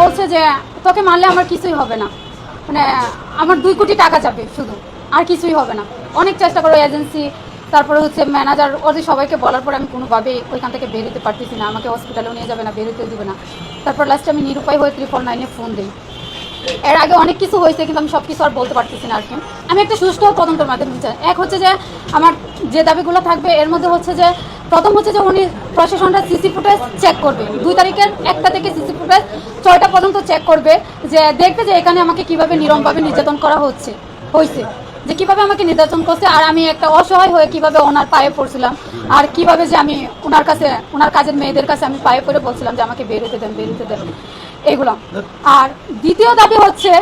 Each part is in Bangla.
বলছে যে, তোকে মারলে আমার কিছুই হবে না। মানে আমার দুই কোটি টাকা যাবে শুধু, আর কিছুই হবে না। অনেক চেষ্টা করো এজেন্সি তারপরে হচ্ছে ম্যানেজার ওদের সবাইকে বলার পর আমি কোনোভাবে ওইখান থেকে বেরোতে পারতেছি না। আমাকে হসপিটালেও নিয়ে যাবে না বেরোতে দেবে না। তারপর লাস্টে আমি নিরুপায় হয়ে ত্রিপল নাইনে ফোন দিই। এর আগে অনেক কিছু হয়েছে, কিন্তু আমি সব কিছু আর বলতে পারতেছি না আর কি। আমি একটা সুষ্ঠু তদন্তের মাধ্যমে এক হচ্ছে যে, আমার যে দাবিগুলো থাকবে, এর মধ্যে হচ্ছে যে প্রথম হচ্ছে যে উনি প্রশাসনটা সিসি ফুটেজ চেক করবে। দুই তারিখের একটা থেকে সিসি ফুটেজ ছয়টা পর্যন্ত চেক করবে যে দেখবে যে এখানে আমাকে কীভাবে নিরমভাবে নির্যাতন করা হচ্ছে হয়েছে যে কীভাবে আমাকে নির্যাতন করছে আর আমি একটা অসহায় হয়ে কীভাবে ওনার পায়ে পড়ছিলাম আর কীভাবে যে আমি ওনার কাছে ওনার কাজের মেয়েদের কাছে আমি পায়ে পড়ে বলছিলাম যে আমাকে বেরোতে দেন বেরোতে দেন। এগুলো। আর দ্বিতীয় দাবি হচ্ছে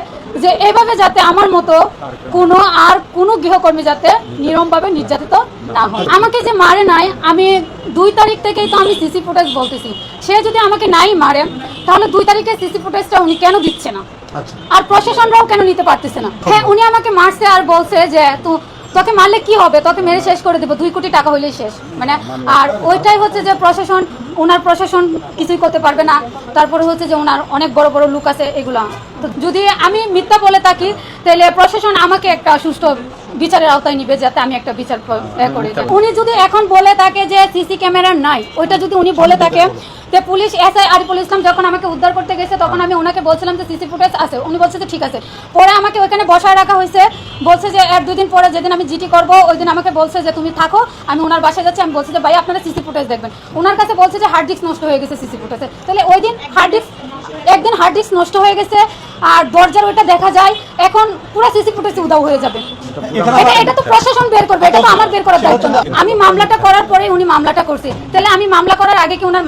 যে এভাবে যাতে আমার মতো কোনো আর কোনো গৃহকর্মী যাতে নিরমভাবে নির্যাতিত না হয়। আমাকে যে মারে নাই আমি দুই তারিখ থেকেই তো আমি সিসি ফুটেজ বলতেছি। সে যদি আমাকে নাই মারে তাহলে দুই তারিখে সিসি ফুটেজটা উনি কেন দিচ্ছে না? আচ্ছা। আর প্রশাসনরাও কেন নিতে পারতেছে না? হ্যাঁ উনি আমাকে মারছে আর বলছে যে তু তোকে মারলে কি হবে? তোকে মেরে শেষ করে দেবো দুই কোটি টাকা হইলেই শেষ। মানে আর ওইটাই হচ্ছে যে প্রশাসন ওনার প্রশাসন কিছুই করতে পারবে না। তারপরে হচ্ছে যে ওনার অনেক বড় বড় লুক আছে এগুলো। তো যদি আমি মিথ্যা বলে থাকি তাহলে প্রশাসন আমাকে একটা সুস্থ বিচারের আওতায় নিবে যাতে আমি একটা বিচার করে। উনি যদি এখন বলে থাকে যে সিসি ক্যামেরা নাই ওইটা যদি উনি বলে থাকে যে পুলিশ এসআই আরিফুল ইসলাম যখন আমাকে উদ্ধার করতে গেছে তখন আমি ওনাকে বলছিলাম যে সিসি ফুটেজ আছে। উনি বলছে যে ঠিক আছে। পরে আমাকে ওইখানে বসায় রাখা হয়েছে। বলছে যে এক দুদিন পরে যেদিন আমি জিটি করব ওই দিন আমাকে বলছে যে তুমি থাকো আমি ওনার বাসায় যাচ্ছি। আমি বলছি যে ভাই আপনারা সিসি ফুটেজ দেখবেন। ওনার কাছে বলছে যে হার্ড ডিস্ক নষ্ট হয়ে গেছে সিসি ফুটেজে। তাহলে ওই দিন হার্ড ডিস্ক একদিন হার্ড ডিস্ক নষ্ট হয়ে গেছে। আর দরজার ওইটা দেখা যায় এখন পুরো সিসি ফুটেজ উদাও হয়ে যাবে। এটা এটা তো প্রশাসন বের করবে এটা তো আমার বের করার দায়িত্ব। আমি মামলাটা করার পরে উনি মামলাটা করছে। তাহলে আমি মামলা করার আগে কি ওনার